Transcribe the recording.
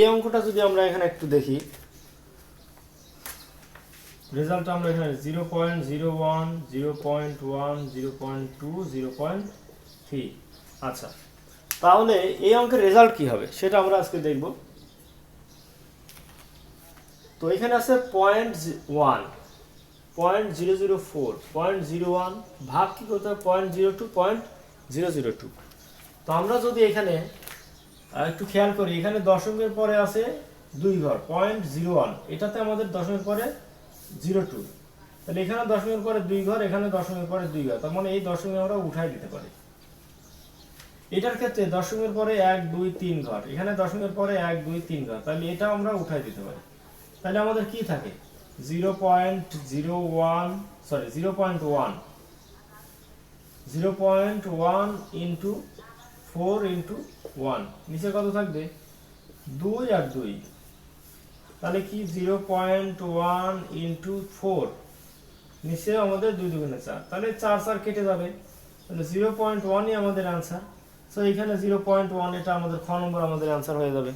এই অঙ্কটা যদি আমরা এখানে একটু দেখি। রেজাল্ট আমরা এখানে zero point zero one zero point one zero point two zero point three আচ্ছা তাহলে এই অঙ্কের রেজাল্ট কি হবে? সেটা আমরা আজকে দেখব। তো এখানে আছে point one point zero zero four point zero one ভাগ কী করতে হবে? Point zero two point zero zero two তো আমরা যদি এখানে একটু খেয়াল করি, এখানে দশমিকের পরে আছে দুই ঘর পয়েন্ট জিরো ওয়ান এটাতে আমাদের দশমের পরে জিরো টু তাহলে এখানে দশমিকের পরে দুই ঘর, এখানে দশমিকের পরে দুই ঘর। তার মানে এই দশমিক আমরা উঠাই দিতে পারি। এটার ক্ষেত্রে দশমিকের পরে এক, দুই, তিন ঘর। এখানে দশমের পরে এক, দুই, তিন ঘর। তাহলে এটা আমরা উঠাই দিতে পারি। তাহলে আমাদের কি থাকে? Zero point zero one sorry zero point one zero point one into four into one. নিচে কত থাকবে? দুই আর দুই। তাহলে কি? Zero point one into four. নিচে আমাদের দুই দুগুণে চার। তাহলে চার চার কেটে যাবে। তাহলে জিরো পয়েন্ট ওয়ানই আমাদের অ্যান্সার সো এখানে জিরো পয়েন্ট ওয়ান, এটা আমাদের খ নম্বর আমাদের অ্যান্সার হয়ে যাবে।